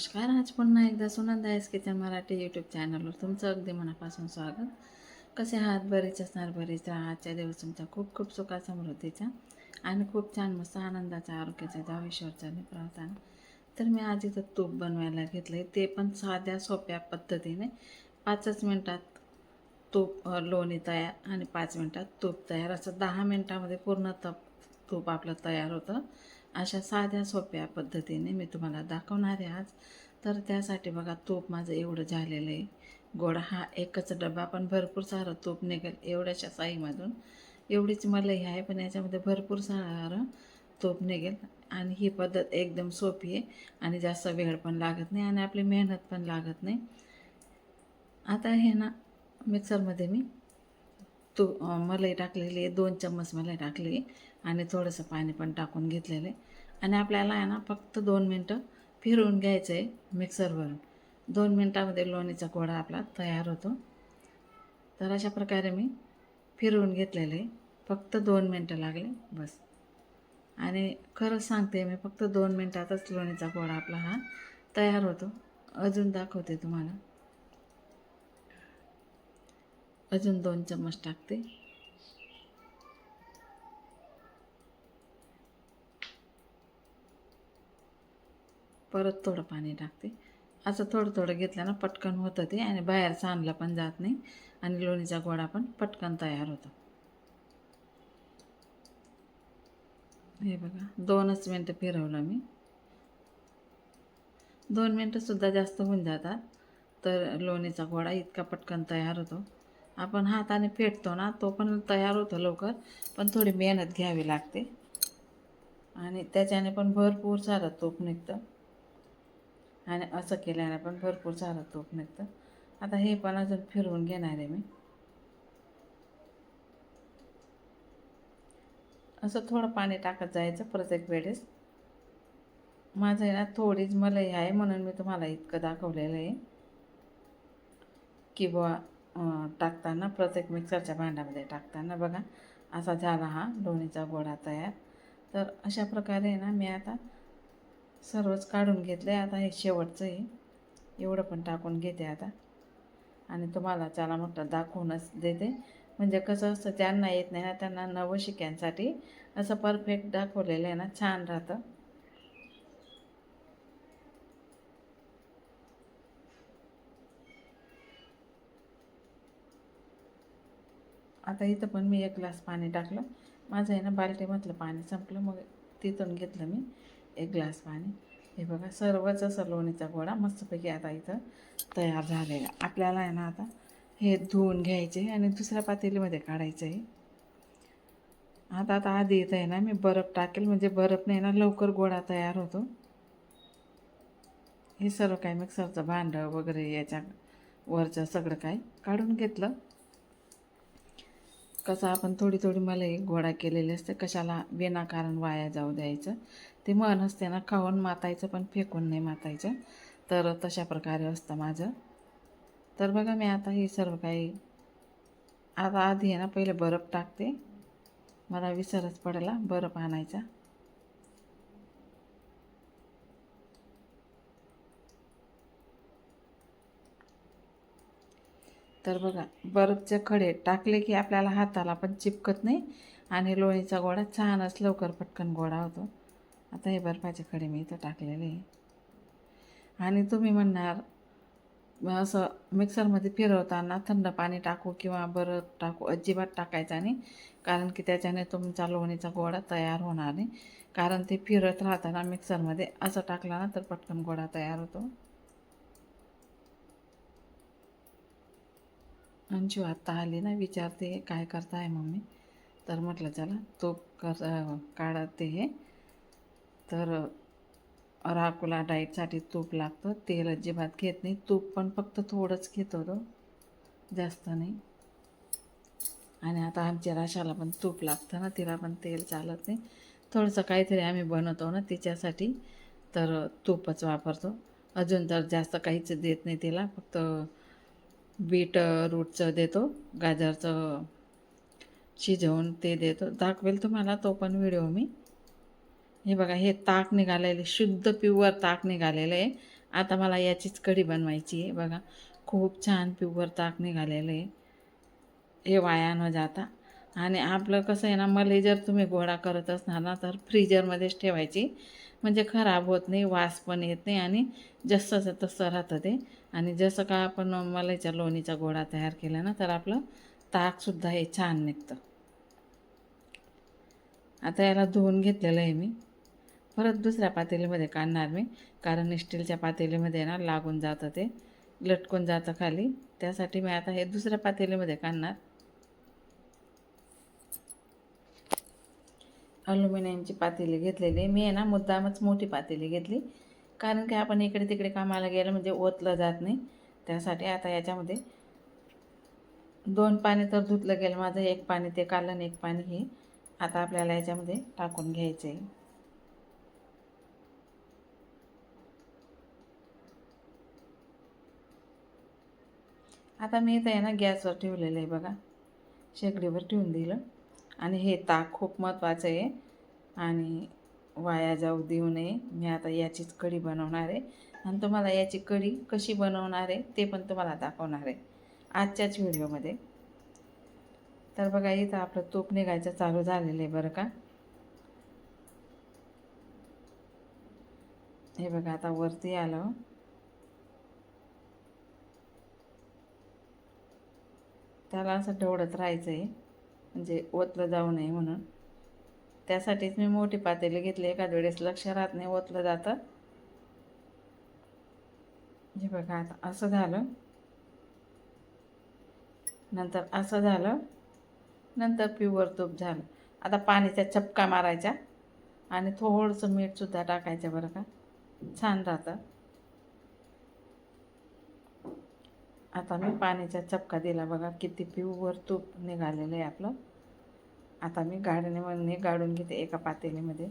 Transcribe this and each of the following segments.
नमस्कार. आज पुन्हा एकदा Sunanda S kitchen Marathi YouTube चॅनलवर तुमचं अगदी मनापासून स्वागत. कसे आहात? बरेच असणार बरेच राहा. आजच्या दिवस तुमचा खूप खूप सुखा समृद्धीचा आणि खूप छान मस्त आनंदाचा आरोग्याचा जाव ईश्वरचा प्रार्थना तर मी आज इथं तूप बनवायला घेतलं आहे ते पण साध्या सोप्या पद्धतीने पाचच मिनटात तूप लोणी तयार आणि पाच मिनटात तूप तयार. असं दहा मिनटामध्ये पूर्ण तप तूप आपलं तयार होतं. अशा साध्या सोप्या पद्धतीने मी तुम्हाला दाखवणार आहे आज. तर त्यासाठी बघा तूप माझं एवढं झालेलं आहे. गोड हा एकच डबा पण भरपूर सारं तूप निघेल एवढ्याशा साईमधून. एवढीच मलई आहे पण याच्यामध्ये भरपूर सारं तूप निघेल. आणि ही पद्धत एकदम सोपी आहे आणि जास्त वेळ पण लागत नाही आणि आपली मेहनत पण लागत नाही. आता हे ना मिक्सरमध्ये मी तू मलाई टाकलेली आहे दोन चम्मच मलाई टाकली आणि थोडंसं पाणी पण टाकून घेतलेलं आहे. आणि आपल्याला आहे ना फक्त दोन मिनटं फिरवून घ्यायचं आहे मिक्सरवरून. दोन मिनटामध्ये लोणीचा गोळा आपला तयार होतो. तर अशा प्रकारे मी फिरवून घेतलेलं. आहे फक्त दोन मिनटं लागले बस. आणि खरंच सांगते मी फक्त दोन मिनटातच लोणीचा गोळा आपला हा तयार होतो. अजून दाखवते तुम्हाला. अजून दोन चम्मच टाकते. परत थोडं पाणी टाकते. असं थोडं थोडं घेतलं ना पटकन होतं ते आणि बाहेर सांडलं पण जात नाही. आणि लोणीचा गोळा पण पटकन तयार होतो. हे बघा दोनच मिनटं फिरवलं मी. दोन मिनटंसुद्धा जास्त होऊन जातात तर लोणीचा गोळा इतका पटकन तयार होतो. आपण हाताने फेटतो ना तो पण तयार होतो लवकर पण थोडी मेहनत घ्यावी लागते. आणि त्याच्याने पण भरपूर सारं तूप निघतं. आणि असं केल्याने पण भरपूर सारं तूप निघतं आता हे पण अजून फिरवून घेणार आहे मी. असं थोडं पाणी टाकत जायचं प्रत्येक वेळेस. माझं आहे ना थोडीच मलाई आहे म्हणून मी तुम्हाला इतकं दाखवलेलं आहे. की बुवा टाकताना प्रत्येक मिक्सरच्या भांड्यामध्ये टाकताना बघा. असा झाला हा लोणीचा गोळा तयार. तर अशा प्रकारे आहे ना मी आता सर्वच काढून घेतलं आहे आता हे शेवटचं आहे. एवढं पण टाकून घेते आता. आणि तुम्हाला चला म्हटलं दाखवूनच देते. म्हणजे कसं असतं ज्यांना येत नाही ना त्यांना नवशिक्यांसाठी असं परफेक्ट दाखवलेलं आहे ना छान राहतं. आता इथं पण मी एक ग्लास पाणी टाकलं. माझं आहे ना बाल्टीमधलं पाणी संपलं. मग तिथून घेतलं मी. एक ग्लास पाणी. हे बघा सर्वच असं लोणीचा गोळा मस्तपैकी आता इथं तयार झालेला. आपल्याला आहे ना आता हे धुवून घ्यायचे आणि दुसऱ्या पातेलीमध्ये काढायचं आहे आता आता आधी इथं आहे ना मी बर्फ टाकेल म्हणजे बर्फने ना लवकर गोळा तयार होतो. हे सर्व काय मिक्सरचं भांडं वगैरे याच्या वरचं सगळं काय काढून घेतलं. कसं आपण थोडी थोडी मला एक गोळा केलेली असते कशाला विनाकारण वाया जाऊ द्यायचं. ते मन असते ना खाऊन मातायचं पण फेकून नाही मातायचं. तर तशा प्रकारे असतं माझं. तर बघा मी आता हे सर्व काही आता आधी आहे ना पहिले बर्फ टाकते. मला विसरच पडला बर्फ आणायचा. तर बघा बर्फचे खडे टाकले की आपल्याला हाताला पण चिपकत नाही आणि लोणीचा गोळा छानच लवकर पटकन गोळा होतो. आता हे बर्फाचे खडे मी इथं टाकलेले आणि तुम्ही म्हणणार असं मिक्सरमध्ये फिरवताना थंड पाणी टाकू किंवा बरं टाकू अजिबात टाकायचा नाही. कारण की त्याच्याने तुमचा लोणीचा गोळा तयार होणार नाही. कारण ते फिरत राहताना मिक्सरमध्ये असं टाकलं ना तर पटकन गोळा तयार होतो. अंशू आत्ता आली ना विचारते काय करताय मम्मी? तर म्हटलं चला तूप कर काढते हे. तर राकुला डाईटसाठी तूप लागतं. तेल अजिबात घेत नाही. तूप पण फक्त थोडंच घेतो तो. जास्त नाही. आणि आता आमच्या राशाला पण तूप लागतं ना. तिला पण तेल चालत नाही. थोडंसं काहीतरी आम्ही बनवतो ना तिच्यासाठी. तर तूपच वापरतो. अजून तर जास्त काहीच देत नाही तिला. फक्त बीट रूटचं देतो. गाजरचं शिजवून ते देतो. दाखवेल तुम्हाला तो पण व्हिडिओ मी. हे बघा हे ताक निघालेले शुद्ध प्युअर ताक निघालेलं आहे. आता मला याचीच कढी बनवायची आहे. बघा खूप छान प्युअर ताक निघालेलं आहे. हे वाया न जाता. आणि आपलं कसं आहे ना मलाई जर तुम्ही गोळा करत असणार ना तर फ्रीजरमध्येच ठेवायची. म्हणजे खराब होत नाही वास पण येत नाही आणि जसंचं तसं राहतं ते. आणि जसं का आपण मलाईच्या लोणीचा गोळा तयार केला ना तर आपलं ताकसुद्धा हे छान निघतं. आता याला धुवून घेतलेलं आहे मी. परत दुसऱ्या पातेलीमध्ये काढणार मी. कारण स्टीलच्या पातेलीमध्ये ना लागून जातं ते. लटकून जातं खाली. त्यासाठी मी आता हे दुसऱ्या पातेलीमध्ये काढणार. अल्युमिनियमची पातेली घेतलेली. मी आहे ना मुद्दामच मोठी पातेली घेतली. कारण की आपण इकडे तिकडे कामाला गेलं म्हणजे ओतलं जात नाही. त्यासाठी आता याच्यामध्ये दोन पाणी तर धुतलं गेलं. माझं एक पाणी ते कालन एक पाणी हे आता आपल्याला याच्यामध्ये टाकून घ्यायचं आहे आता मी इथं आहे ना गॅसवर ठेवलेलं आहे बघा. शेगडीवर ठेवून दिलं. आणि हे ताक खूप महत्त्वाचं आहे. आणि वाया जाऊ देऊ नये. मी आता याचीच कढी बनवणार आहे. आणि तुम्हाला याची कढी कशी बनवणार आहे ते पण तुम्हाला दाखवणार आहे. आजच्याच व्हिडिओमध्ये. तर बघा इथं आपलं तूप निघायचं चालू झालेलं आहे बरं का. हे बघा आता वरती आलं. त्याला असं ढवळत राहायचं आहे म्हणजे ओतलं जाऊ नये म्हणून. त्यासाठीच मी मोठी पातेली घेतली. एखाद वेळेस लक्ष राहत नाही ओतलं जातं. हे बघा आता असं झालं. नंतर असं झालं. नंतर प्युअर तूप झालं. आता पाण्याचा चपका मारायचा आणि थोडंसं मीठसुद्धा टाकायचं बरं का. छान राहतं. आता मी पाण्याचा चपका दिला. बघा किती पिऊवर तूप निघालेलं आहे आपलं. आता मी गाडणे म्हणणे गाडून घेते एका पातेलीमध्ये.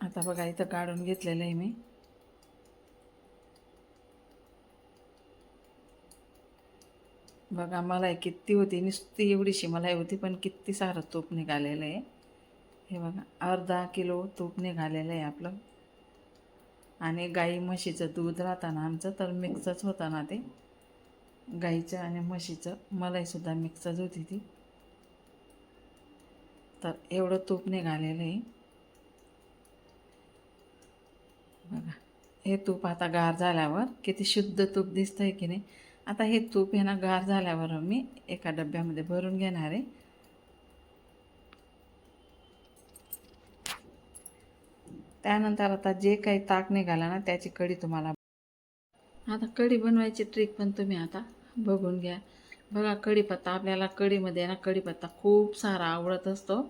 आता बघा इथं काढून घेतलेलं आहे मी. बघा मलाई किती होती नुसती एवढीशी मलाई होती पण किती सारं तूप निघालेलं आहे. हे बघा अर्धा किलो तूप निघालेलं आहे आपलं. आणि गाई म्हशीचं दूध राहताना आमचं तर मिक्सच होता ना ते. गाईचं आणि म्हशीचं मलाईसुद्धा मिक्सच होती ती. तर एवढं तूप निघालेलं आहे. बघा हे तूप आता गार झाल्यावर किती शुद्ध तूप दिसतं आहे की नाही. आता हे तूप हे ना गार झाल्यावर मी एका डब्यामध्ये भरून घेणार आहे. त्यानंतर आता जे काही ताक निघाला ना त्याची कढी तुम्हाला आता कढी बनवायची ट्रिक पण तुम्ही आता बघून घ्या. बघा कढीपत्ता आपल्याला कढीमध्ये ना कढीपत्ता खूप सारा आवडत असतो.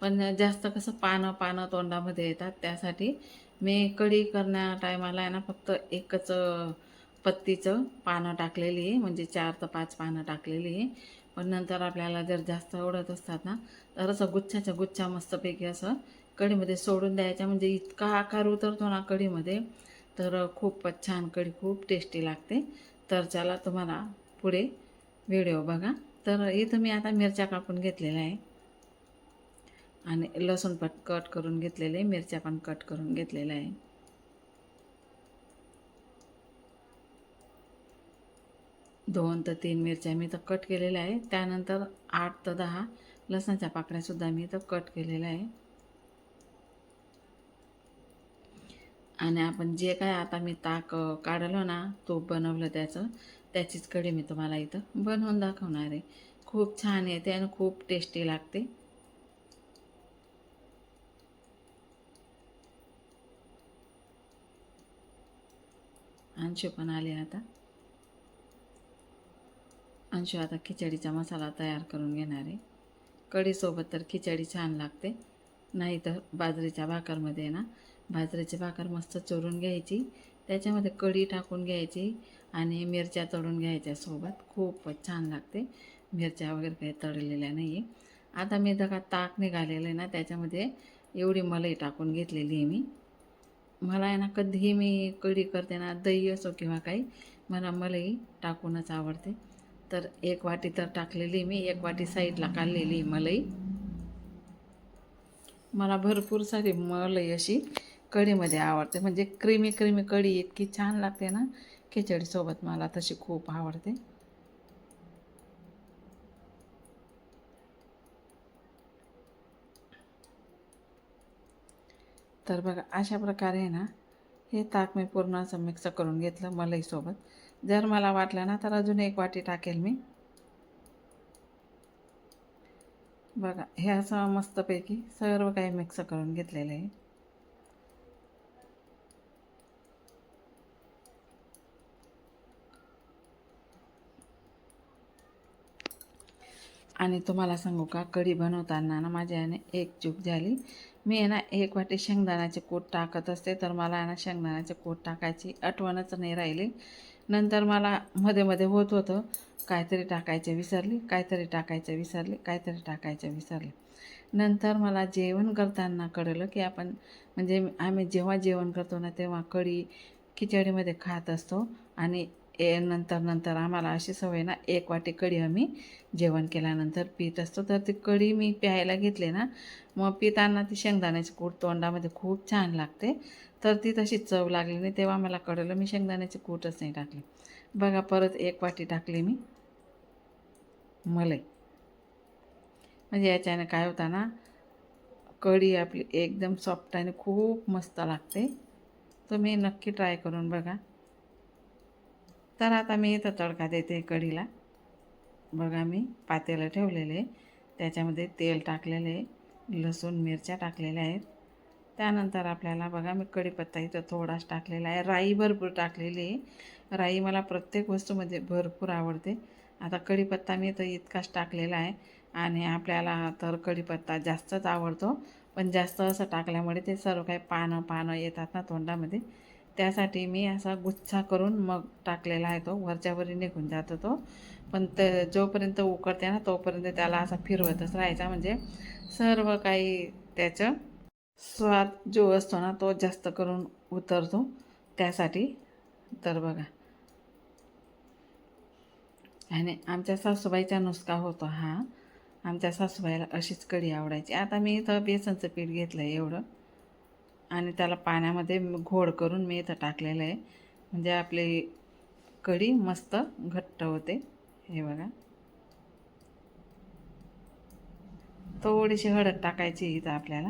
पण जास्त कसं पानं पानं तोंडामध्ये येतात. त्यासाठी मी कढी करण्या टायमाला आहे ना फक्त एकच पत्तीचं पानं टाकलेली आहे. म्हणजे चार तर पाच पानं टाकलेली आहे. पण नंतर आपल्याला जर जास्त आवडत असतात ना तर असं गुच्छाच्या गुच्छा मस्तपैकी असं कढीमध्ये सोडून द्यायच्या. म्हणजे इतका आकार उतरतो ना कढीमध्ये तर खूपच छान कढी खूप टेस्टी लागते. तर चला तुम्हाला पुढे व्हिडिओ बघा. तर इथं मी आता मिरच्या कापून घेतलेल्या आहे. आणि लसूण पण कट करून घेतलेले मिरच्या पण कट करून घेतलेल्या आहे. दोन तर तीन मिरच्या मी तर कट केलेल्या आहे. त्यानंतर आठ तर दहा. लसणाच्या पाकळ्यासुद्धा मी तर कट केलेल्या आहे. आणि आपण जे काय आता मी ताक काढलो ना तो बनवलं त्याचं त्याचीच कढी मी तुम्हाला इथं बनवून दाखवणार आहे. खूप छान येते आणि खूप टेस्टी लागते. अंशू पण आले आता. अंशू आता खिचडीचा मसाला तयार करून घेणार आहे. कढीसोबत तर खिचडी छान लागते. नाही तर बाजरीच्या भाकरमध्ये ना बाजरीची भाकर मस्त चोरून घ्यायची. त्याच्यामध्ये कढी टाकून घ्यायची आणि मिरच्या तळून घ्यायच्या सोबत. खूपच छान लागते. मिरच्या वगैरे काही तळलेल्या नाही आहे आता मी दगा ताक निघालेलं आहे ना त्याच्यामध्ये एवढी मलाई टाकून घेतलेली आहे मी. मला आहे ना कधीही मी कढी करते ना दही असो किंवा काही मला मलाई टाकूनच आवडते. तर एक वाटी तर टाकलेली मी एक वाटी साईडला काढलेली मलाई. मला भरपूर सारी मलाई अशी कढीमध्ये आवडते. म्हणजे क्रीमी क्रीमी कढी इतकी छान लागते ना खिचडीसोबत मला तशी खूप आवडते. तर बघा अशा प्रकारे आहे ना हे ताक मी पूर्ण असं मिक्स करून घेतलं मलईसोबत. जर मला वाटलं ना तर अजून एक वाटी टाकेल मी. बघा हे असं मस्तपैकी सर्व काही मिक्स करून घेतलेलं आहे. आणि तुम्हाला सांगू का कढी बनवताना ना माझ्या याने एक चूक झाली. मी आहे ना एक वाटी शेंगदाण्याचे कूट टाकत असते तर मला आहे ना शेंगदाण्याचे कूट टाकायची आठवणच नाही राहिली. नंतर मला मध्ये मध्ये होत होतं काहीतरी टाकायचे विसरली काहीतरी टाकायचं विसरले काहीतरी टाकायचं विसरले. नंतर मला जेवण करताना कळलं की आपण म्हणजे आम्ही जेव्हा जेवण करतो ना तेव्हा कढी खिचडीमध्ये खात असतो आणि ए नंतर नंतर आम्हाला अशी सवय ना एक वाटी कढी आम्ही जेवण केल्यानंतर पीत असतो. तर ती कढी मी प्यायला घेतली ना मग पिताना ती शेंगदाण्याची कूट तोंडामध्ये खूप छान लागते. तर ती तशी चव लागली नाही तेव्हा मला कळलं मी शेंगदाण्याची कूटच नाही टाकली. बघा परत एक वाटी टाकली मी. मलाई. म्हणजे याच्याने काय होता ना कढी आपली एकदम सॉफ्ट आणि खूप मस्त लागते. तुम्ही नक्की ट्राय करून बघा. तर आता मी इथं तडका देते कढीला. बघा मी पातेलं ठेवलेले त्याच्यामध्ये तेल टाकलेले लसूण मिरच्या टाकलेल्या आहेत. त्यानंतर आपल्याला बघा मी कढीपत्ता इथं थोडाच टाकलेला आहे. राई भरपूर टाकलेली आहे. राई मला प्रत्येक वस्तूमध्ये भरपूर आवडते. आता कढीपत्ता मी तर इतकाच टाकलेला आहे. आणि आपल्याला तर कढीपत्ता जास्तच आवडतो. पण जास्त असं टाकल्यामुळे ते सर्व काही पानं पानं येतात ना तोंडामध्ये. त्यासाठी मी असा गुच्छा करून मग टाकलेला आहे तो. वरच्यावरी निघून जातो तो. पण त जोपर्यंत उकडते ना तोपर्यंत त्याला असा फिरवतच राहायचा. म्हणजे सर्व काही त्याचं स्वाद जो असतो ना तो जास्त करून उतरतो. त्यासाठी तर बघा. आणि आमच्या सासूबाईचा नुसका होतो हा. आमच्या सासूबाईला अशीच कढी आवडायची. आता मी इथं बेसनचं पीठ घेतलं आहे एवढं. आणि त्याला पाण्यामध्ये घोड करून मी इथं टाकलेलं आहे. म्हणजे आपली कढी मस्त घट्ट होते. हे बघा. थोडीशी हळद टाकायची इथं आपल्याला.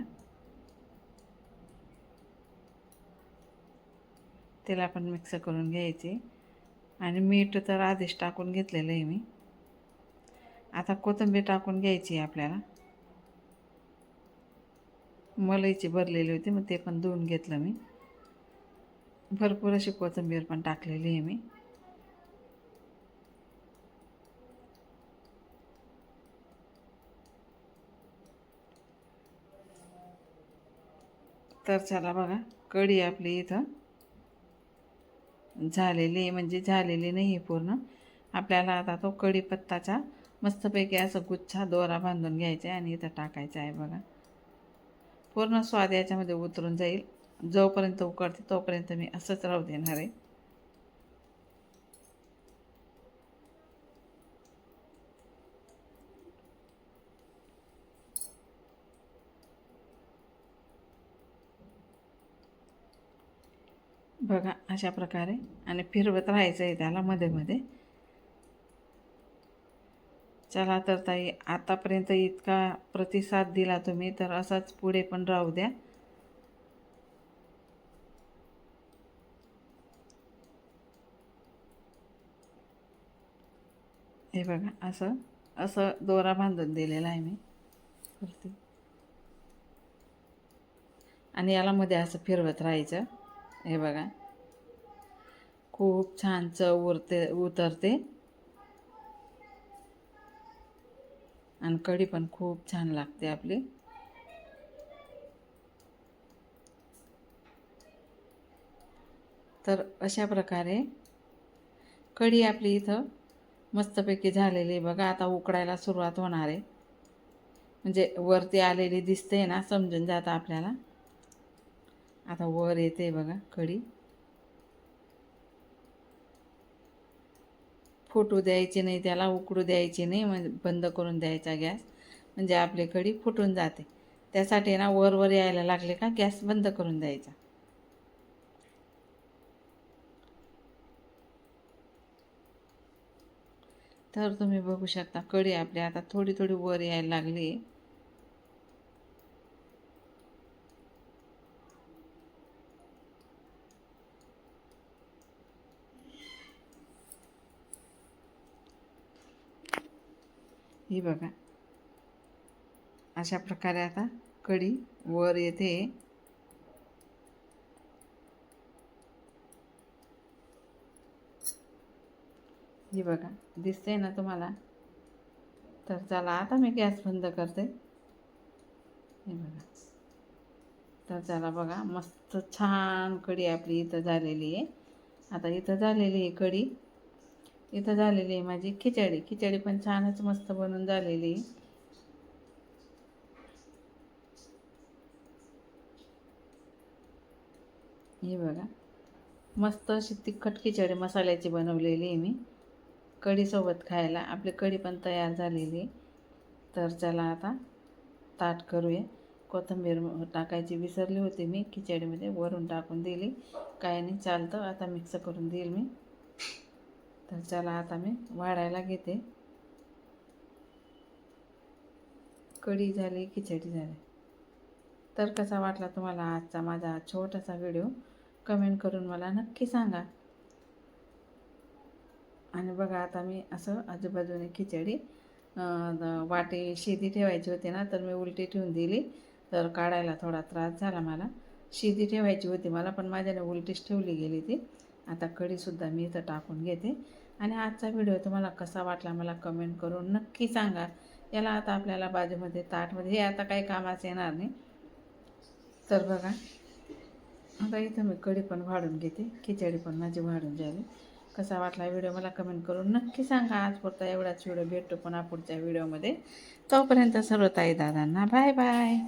त्याला पण मिक्स करून घ्यायची. आणि मीठ तर आधीच टाकून घेतलेलं आहे मी. आता कोथिंबीर टाकून घ्यायची आपल्याला. मलईची भरलेली होती मग ते पण धुवून घेतलं मी. भरपूर अशी कोथिंबीर पण टाकलेली आहे मी. तर चला बघा कढी आपली इथं झालेली आहे म्हणजे झालेली नाही आहे पूर्ण. आपल्याला आता तो कढीपत्ताचा मस्तपैकी असं गुच्छा दोरा बांधून घ्यायचा आहे आणि इथं टाकायचा आहे बघा. पूर्ण स्वाद याच्यामध्ये उतरून जाईल. जोपर्यंत उकडते तोपर्यंत मी असंच राहू देणार आहे. बघा अशा प्रकारे आणि फिरवत राहायचं आहे त्याला मध्ये मध्ये. चला तर ताई आतापर्यंत इतका प्रतिसाद दिला तुम्ही तर असाच पुढे पण राहू द्या. हे बघा असं असं दोरा बांधून दिलेला आहे मी. वरती. आणि याला मध्ये असं फिरवत राहायचं. हे बघा. खूप छान चव उरते उतरते. आणि कढी पण खूप छान लागते आपली. तर अशा प्रकारे कढी आपली इथं मस्तपैकी झालेली बघा आता उकडायला सुरुवात होणार आहे. म्हणजे वरती आलेली दिसते ना समजून जातं आपल्याला. आता वर येते बघा कढी. फुटू द्यायची नाही त्याला उकडू द्यायची नाही म्हणजे बंद करून द्यायचा गॅस. म्हणजे आपली कढी फुटून जाते. त्यासाठी ना वर वर यायला लागले का गॅस बंद करून द्यायचा. तर तुम्ही बघू शकता कढी आपली आता थोडी थोडी वर यायला लागली. ही बघा. अशा प्रकारे आता कढी वर येते. ही बघा दिसते ना तुम्हाला? तर चला आता मी गॅस बंद करते. हे बघा. तर चला बघा मस्त छान कढी आपली इथं झालेली आहे. आता इथं झालेली आहे कढी. इथं झालेली आहे माझी खिचडी. खिचडी पण छानच मस्त बनून झालेली. आहे हे बघा. मस्त अशी तिखट खिचडी मसाल्याची बनवलेली आहे मी. कढीसोबत खायला. आपली कढी पण तयार झालेली. आहे तर चला आता ताट करूया. कोथिंबीर टाकायची विसरली होती मी. खिचडीमध्ये वरून टाकून दिली. काय नाही चालतं. आता मिक्स करून देईल मी. तर चला आता मी वाढायला घेते. कढी झाली खिचडी झाली. तर कसा वाटला तुम्हाला आजचा माझा छोटासा व्हिडिओ? कमेंट करून मला नक्की सांगा. आणि बघा आता मी असं आजूबाजूने खिचडी वाटी शिदी ठेवायची होती ना तर मी उलटी ठेवून दिली. तर काढायला थोडा त्रास झाला मला. शिदी ठेवायची होती मला पण माझ्याने उलटीच ठेवली गेली ती. आता कढीसुद्धा मी इथं टाकून घेते. आणि आजचा व्हिडिओ तुम्हाला कसा वाटला मला कमेंट करून नक्की सांगा. याला आता आपल्याला बाजूमध्ये ताटमध्ये हे आता काही कामाचं येणार नाही. तर बघा आता इथं मी कढी पण वाढून घेते. खिचडी पण माझी वाढून झाली कसा वाटला व्हिडिओ मला कमेंट करून नक्की सांगा. आज पुरता एवढाच व्हिडिओ भेटतो पुन्हा पुढच्या व्हिडिओमध्ये. तोपर्यंत सर्व ताई दादांना बाय बाय.